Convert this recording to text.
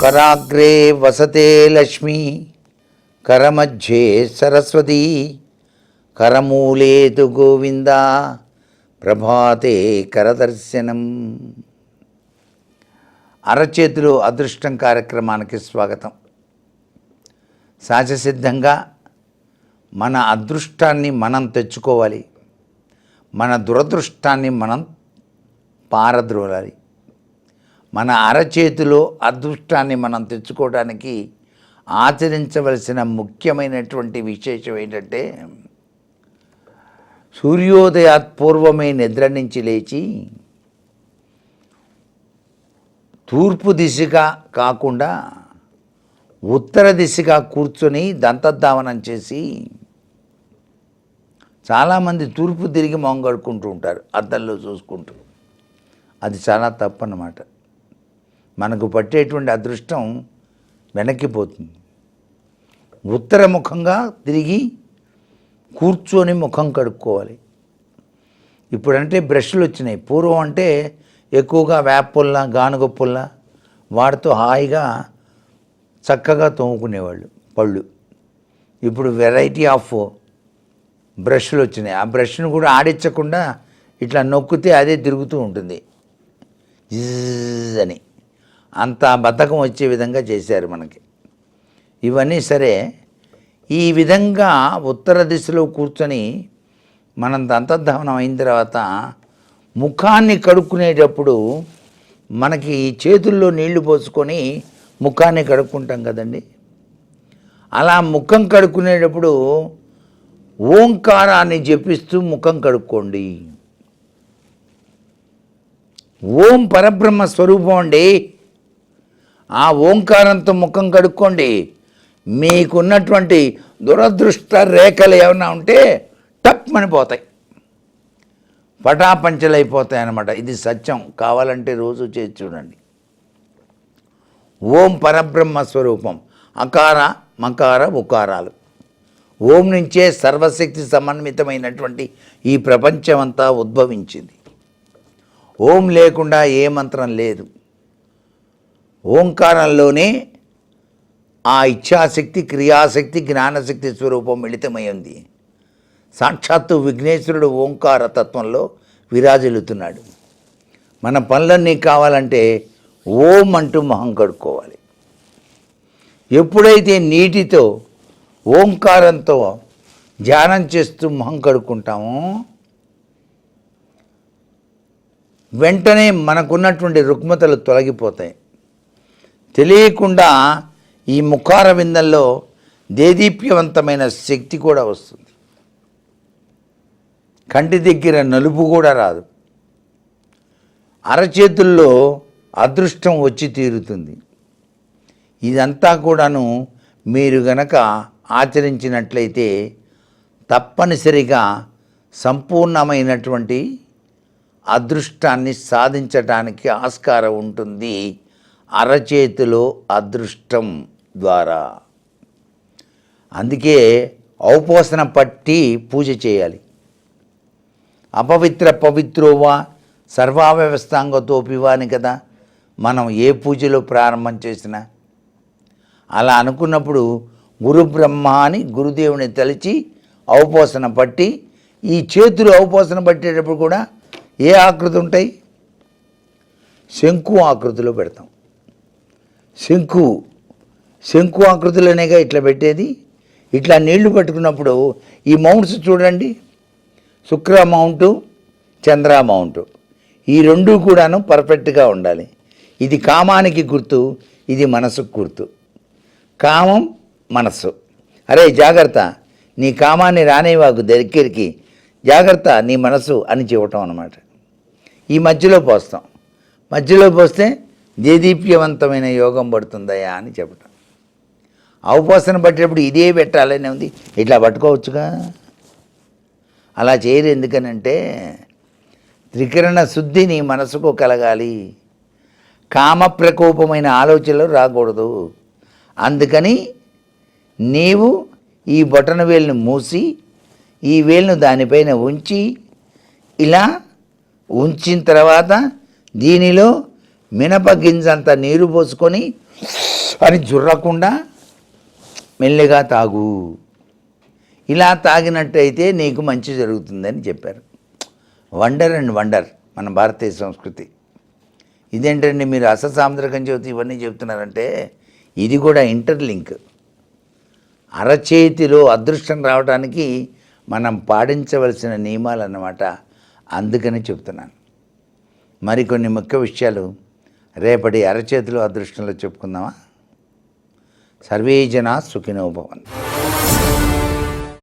కరాగ్రే వసతే లక్ష్మి కరమధ్యే సరస్వతి కరమూలేతు గోవింద ప్రభాతే కరదర్శనం. అరచేతులు అదృష్టం కార్యక్రమానికి స్వాగతం. సహజసిద్ధంగా మన అదృష్టాన్ని మనం తెచ్చుకోవాలి. మన దురదృష్టాన్ని మనం పారద్రోలాలి. మన అరచేతిలో అదృష్టాన్ని మనం తెచ్చుకోవడానికి ఆచరించవలసిన ముఖ్యమైనటువంటి విశేషం ఏంటంటే సూర్యోదయాత్ పూర్వమే నిద్ర నుంచి లేచి తూర్పు దిశగా కాకుండా ఉత్తర దిశగా కూర్చొని దంతధావనం చేసి చాలామంది తూర్పు తిరిగి మొంగడుకుంటూ ఉంటారు అద్దంలో చూసుకుంటూ. అది చాలా తప్పు అన్నమాట మనకు పట్టేటువంటి అదృష్టం వెనక్కిపోతుంది ఉత్తర ముఖంగా తిరిగి కూర్చొని ముఖం కడుక్కోవాలి. ఇప్పుడంటే బ్రష్లు వచ్చినాయి. పూర్వం అంటే ఎక్కువగా వేపుల్లా గానుగ వాటితో హాయిగా చక్కగా తోముకునేవాళ్ళు పళ్ళు. ఇప్పుడు వెరైటీ ఆఫ్ బ్రష్లు వచ్చినాయి. ఆ బ్రష్ను కూడా ఆడించకుండా ఇట్లా నొక్కితే అదే తిరుగుతూ ఉంటుంది. జిజ్ అని. అంత బద్ధకం వచ్చే విధంగా చేశారు మనకి. ఇవన్నీ సరే ఈ విధంగా ఉత్తర దిశలో కూర్చొని మనం దంతధావనం అయిన తర్వాత ముఖాన్ని కడుక్కునేటప్పుడు మనకి చేతుల్లో నీళ్ళు పోసుకొని ముఖాన్ని కడుక్కుంటాం కదండి. అలా ముఖం కడుక్కునేటప్పుడు ఓంకారాన్ని జపిస్తూ ముఖం కడుక్కోండి. ఓం పరబ్రహ్మ స్వరూపం అండి. ఆ ఓంకారంతో ముఖం కడుక్కోండి. మీకున్నటువంటి దురదృష్ట రేఖలు ఏమైనా ఉంటే టప్మని పోతాయి. పటాపంచలైపోతాయి అన్నమాట ఇది సత్యం. కావాలంటే రోజు చేసి చూడండి. ఓం పరబ్రహ్మ స్వరూపం. అకార మకార ఉకారాలు. ఓం నుంచే సర్వశక్తి సమన్వితమైనటువంటి ఈ ప్రపంచమంతా ఉద్భవించింది. ఓం లేకుండా ఏ మంత్రం లేదు. ఓంకారంలోనే ఆ ఇచ్ఛాశక్తి క్రియాశక్తి జ్ఞానశక్తి స్వరూపం మిళితమై ఉంది. సాక్షాత్తు విఘ్నేశ్వరుడు ఓంకార తత్వంలో విరాజిల్లుతున్నాడు. మన పనులన్నీ కావాలంటే ఓం అంటూ మొహం కడుక్కోవాలి. ఎప్పుడైతే నీటితో ఓంకారంతో ధ్యానం చేస్తూ మొహం కడుక్కుంటామో వెంటనే మనకున్నటువంటి రుగ్మతలు తొలగిపోతాయి. తెలియకుండా ఈ ముఖార విందంలో దేదీప్యవంతమైన శక్తి కూడా వస్తుంది. కంటి దగ్గర నలుపు కూడా రాదు. అరచేతుల్లో అదృష్టం వచ్చి తీరుతుంది. ఇదంతా కూడాను మీరు గనక ఆచరించినట్లయితే తప్పనిసరిగా సంపూర్ణమైనటువంటి అదృష్టాన్ని సాధించటానికి ఆస్కారం ఉంటుంది. అరచేతిలో అదృష్టం ద్వారా. అందుకే ఔపోసన పట్టి పూజ చేయాలి. అపవిత్ర పవిత్రోవా సర్వావ్యవస్థాంగతోపివా అని కదా. మనం ఏ పూజలో ప్రారంభం చేసినా. అలా అనుకున్నప్పుడు గురు బ్రహ్మ అని గురుదేవుని తలిచి ఔపోసన పట్టి ఈ చేతులు ఔపోసన పట్టేటప్పుడు కూడా ఏ ఆకృతి ఉంటాయి? శంకు ఆకృతిలో పెడతాం. శంకు శంకు ఆకృతిలోనేగా ఇట్లా పెట్టేది. ఇట్లా నీళ్ళు పట్టుకున్నప్పుడు ఈ మౌంట్స్ చూడండి. శుక్ర మౌంటు చంద్ర మౌంటు. ఈ రెండు కూడాను పర్ఫెక్ట్గా ఉండాలి. ఇది కామానికి గుర్తు ఇది మనసుకు గుర్తు. కామం మనస్సు. అరే జాగ్రత్త. నీ కామాన్ని రానేవాకు దగ్గరికి. జాగ్రత్త నీ మనసు అని చెప్పటం అనమాట ఈ మధ్యలో పోస్తాం. మధ్యలో పోస్తే దేదీప్యవంతమైన యోగం పడుతుందయా అని చెప్పటం అవపోసన పట్టేటప్పుడు ఇదే పెట్టాలని ఉంది. ఇట్లా పట్టుకోవచ్చుగా. అలా చేయరు ఎందుకనంటే త్రికరణ శుద్ధి నీ మనసుకు కలగాలి. కామ ప్రకోపమైన ఆలోచనలు రాకూడదు. అందుకని నీవు ఈ బొటన వేలును మూసి ఈ వేలును దానిపైన ఉంచి ఇలా ఉంచిన తర్వాత దీనిలో మినప గింజంత నీరు పోసుకొని అని జుర్రకుండా మెల్లిగా తాగు. ఇలా తాగినట్టయితే నీకు మంచి జరుగుతుందని చెప్పారు. వండర్ అండ్ వండర్ మన భారతీయ సంస్కృతి. ఇదేంటండి మీరు అససాంద్రకం జ్యోతి ఇవన్నీ చెప్తున్నారంటే ఇది కూడా ఇంటర్లింక్. అరచేతిలో అదృష్టం రావడానికి మనం పాటించవలసిన నియమాలు అన్నమాట అందుకని చెప్తున్నాను. మరికొన్ని ముఖ్య విషయాలు రేపటి అరచేతులు అదృష్టంలో చెప్పుకుందామా? సర్వే జనా సుఖినోభవన్